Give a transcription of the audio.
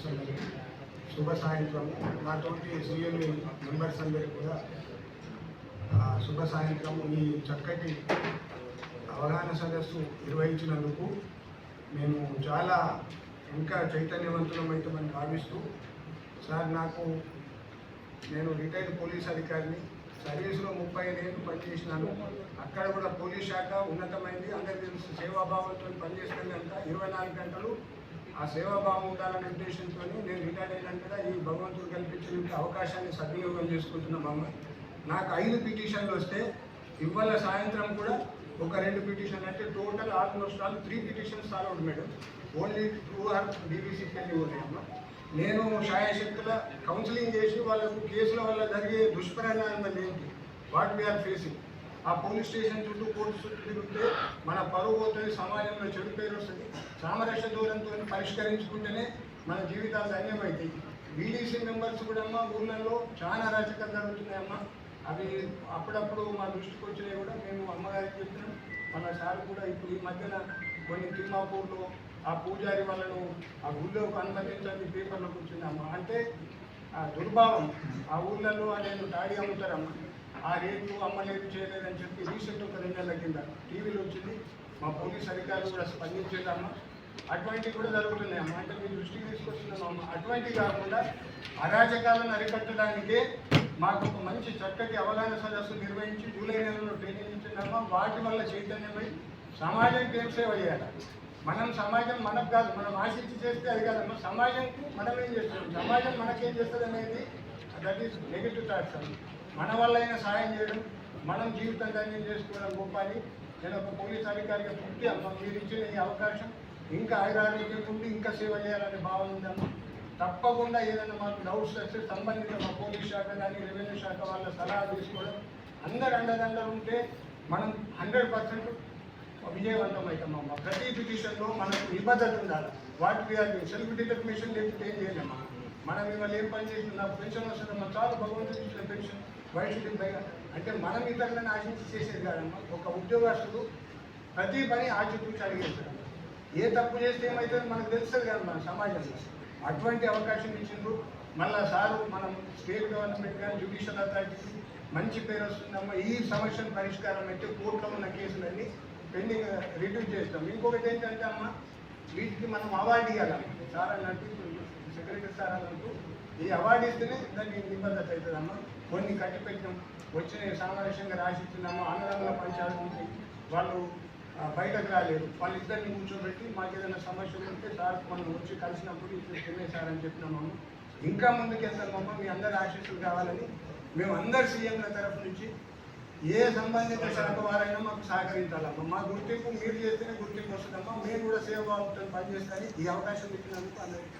Friends అందరికీ శుభ సాయంత్రం. నాతోటి సిఎల్ఈ మెంబర్స్ అందరికీ కూడా శుభ సాయంత్రం ఈ చక్కటి అవగాహన సదస్సు నిర్వహించినందుకు మేము చాలా ఇంకా చైతన్యవంతులమైతామని భావిస్తూ సార్ నాకు నేను రిటైర్డ్ పోలీస్ అధికారిని సర్వీస్లో ముప్పై ఐదేళ్ళు పనిచేసినాను. అక్కడ కూడా పోలీస్ శాఖ ఉన్నతమైంది. అందరికీ సేవాభావంతో పనిచేస్తుంది కనుక ఇరవై నాలుగు గంటలు ఆ సేవాభావం ఉండాలనే ఉద్దేశంతో నేను రిటైర్ కదా ఈ భగవంతుడు కల్పించిన అవకాశాన్ని సద్వినియోగం చేసుకుంటున్నాం అమ్మ. నాకు ఐదు పిటిషన్లు వస్తే ఇవాళ సాయంత్రం కూడా ఒక రెండు పిటిషన్ అంటే total almost all three petitions solve madam. Only two or డీబీసీకి వెళ్ళి ఉన్నాయమ్మ నేను శాయశక్తుల కౌన్సిలింగ్ చేసి వాళ్ళకు కేసుల వల్ల జరిగే దుష్పరిణామాలు ఏంటి? వాట్ వీఆర్ ఫేసింగ్ ఆ పోలీస్ స్టేషన్ చుట్టూ కోర్టు చుట్టూ తిరిగితే మన పరువు పోతుంది సమాజంలో చెడు పేరు వస్తుంది. సామరస్య దూరంతో పరిష్కరించుకుంటేనే మన జీవితాలు ధన్యమవుతాయి. బీడీసీ మెంబర్స్ కూడా అమ్మ ఊళ్ళల్లో చాలా అరాచకాలు జరుగుతున్నాయమ్మా. అవి అప్పుడప్పుడు మా దృష్టికి వచ్చినాయి కూడా మేము అమ్మగారికి చెప్పినాం మన సార్ కూడా ఇప్పుడు ఈ మధ్యన కొన్ని తిమ్మాపూర్లో ఆ పూజారి వాళ్ళను ఆ గుళ్ళోకి అనుమతించని పేపర్లోకి వచ్చిందమ్మా అంటే ఆ దుర్భావం. ఆ ఊళ్ళల్లో నేను దాడి అమ్ముతారమ్మా ఆ రేపు అమ్మలేదు చేయలేదని చెప్పి రీసెంట్ ఒక రెండు నెలల కింద టీవీలో వచ్చింది. మా పోలీస్ అధికారులు కూడా స్పందించేదమ్మా. అటువంటివి కూడా జరుగుతున్నాయి అమ్మ. అంటే మీ దృష్టికి తీసుకొస్తున్నాం అమ్మ. అటువంటివి కాకుండా అరాజకాలను అరికట్టడానికే మాకు ఒక మంచి చక్కటి అవగాహన సదస్సు నిర్వహించి జూలై నెలలో ట్రైనింగ్ ఇచ్చిందమ్మా. వాటి వల్ల చైతన్యమై సమాజానికి ఏం సేవ చేయాలి. మనం సమాజం మనకు కాదు మనం ఆశించి చేస్తే అది కాదమ్మా. సమాజంకు మనం ఏం చేస్తాం? సమాజం మనకేం చేస్తుంది అనేది దట్ ఈస్ నెగిటివ్ థాట్స్ అండి మన వల్ల అయినా సహాయం చేయడం మనం జీవితం ధన్యం చేసుకోవడం గొప్ప అని నేను ఒక పోలీస్ అధికారిగా పుట్టి అమ్మ మీరు ఇచ్చిన ఈ అవకాశం ఇంకా ఆయురారోగ్యం ఉండి ఇంకా సేవ చేయాలనే భావన ఉందమ్మా తప్పకుండా ఏదైనా మాకు డౌట్స్ వస్తే సంబంధిత మా పోలీస్ శాఖ కానీ రెవెన్యూ శాఖ వాళ్ళ సలహా తీసుకోవడం. అందరు అండదండలు ఉంటే మనం హండ్రెడ్ పర్సెంట్ విజయవంతం అవుతామమ్మ ప్రతి పిటిషన్లో మనకు నిబద్ధత ఉండాలి. వాట్ వీఆర్ సెల్ఫ్ డిటర్మినేషన్ లేకపోతే ఏం చేయలేమ్మా మనం ఇవాళ ఏం పని చేసిన పెన్షన్ వస్తుందమ్మా. చాలు భగవంతుడు ఇచ్చిన పెన్షన్. వయసు పైగా అంటే మనం ఇతరులను ఆశించి చేసేది కాదమ్మా. ఒక ఉద్యోగస్తుడు ప్రతి పని ఆచితూచి అడిగేస్తాడు. ఏ తప్పు చేస్తే ఏమైతే మనకు తెలుస్తుంది కదా మన సమాజంలో. అటువంటి అవకాశం ఇచ్చిండ్రు. మళ్ళా సారు మనం స్టేట్ గవర్నమెంట్ కానీ జ్యుడిషియల్ అథారిటీకి మంచి పేరు వస్తుందమ్మా. ఈ సమస్యను పరిష్కారం అయితే కోర్టులో ఉన్న కేసులన్నీ పెండింగ్ రిడ్యూస్ చేస్తాం. ఇంకొకటి ఏంటంటే అమ్మ వీటికి మనం అవార్డు ఇవ్వాలమ్మా. సార్ అన్నట్టు సెక్రటరీ సార్ అన్నట్టు ఈ అవార్డు ఇస్తేనే దానికి నిబద్ధత అవుతుందమ్మా. కొన్ని కట్టి పెట్టినాం. వచ్చిన సామరస్యంగా రాసిచ్చిందమ్మా అన్నదమ్ముల పంచాయతీ ఉంది వాళ్ళు బయటకు రాలేదు. వాళ్ళిద్దరిని కూర్చోబెట్టి మాకు ఏదైనా సమస్యలు ఉంటే సార్ మనం వచ్చి కలిసినప్పుడు ఇట్లా చెన్నై సార్ అని చెప్పినామమ్మ ఇంకా ముందుకెళ్తామమ్మ మీ అందరి ఆశీస్సులు కావాలని మేము అందరు సీఎంల తరఫు నుంచి ఏ సంబంధిత శాఖ వారైనా మాకు సహకరించాలమ్మా. మా గుర్తింపు మీరు చేస్తేనే గుర్తింపు వస్తుందమ్మా. మేము కూడా సేవ పనిచేస్తారని ఈ అవకాశం ఇచ్చినందుకు అందరికీ